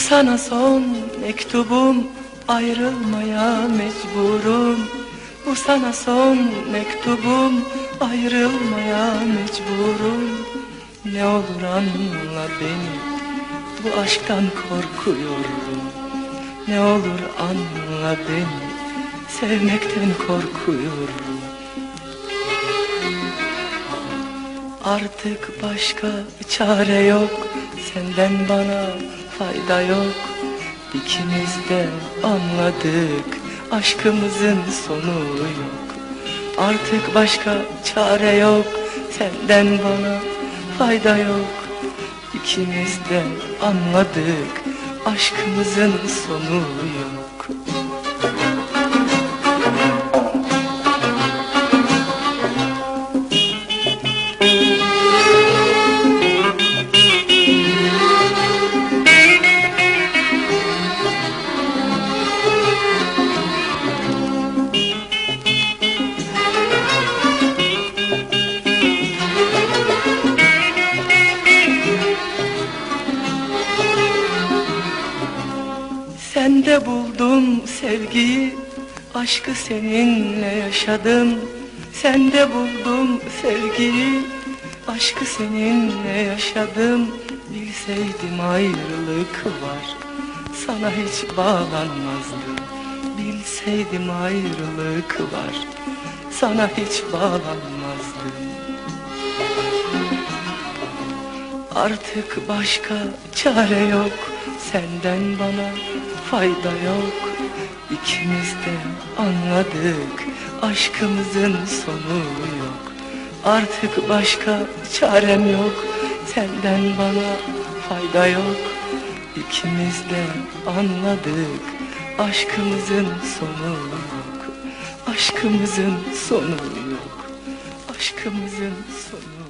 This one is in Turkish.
sana son mektubum Ayrılmaya mecburum. Bu sana son mektubum Ayrılmaya mecburum. Ne olur anla beni Bu aşktan korkuyorum. Ne olur anla beni Sevmekten korkuyorum. Artık başka çare yok Senden bana fayda yok. İkimiz de anladık Aşkımızın sonu yok. Artık başka çare yok Senden bana fayda yok. İkimiz de anladık Aşkımızın sonu yok Buldum sevgiyi Aşkı seninle yaşadım. Sende buldum sevgiyi Aşkı seninle yaşadım. Bilseydim ayrılık var Sana hiç bağlanmazdım. Bilseydim ayrılık var Sana hiç bağlanmazdım Artık başka çare yok. Senden bana fayda yok. İkimiz de anladık Aşkımızın sonu yok. Artık başka çarem yok. Senden bana fayda yok. İkimiz de anladık Aşkımızın sonu yok. Aşkımızın sonu yok. Aşkımızın sonu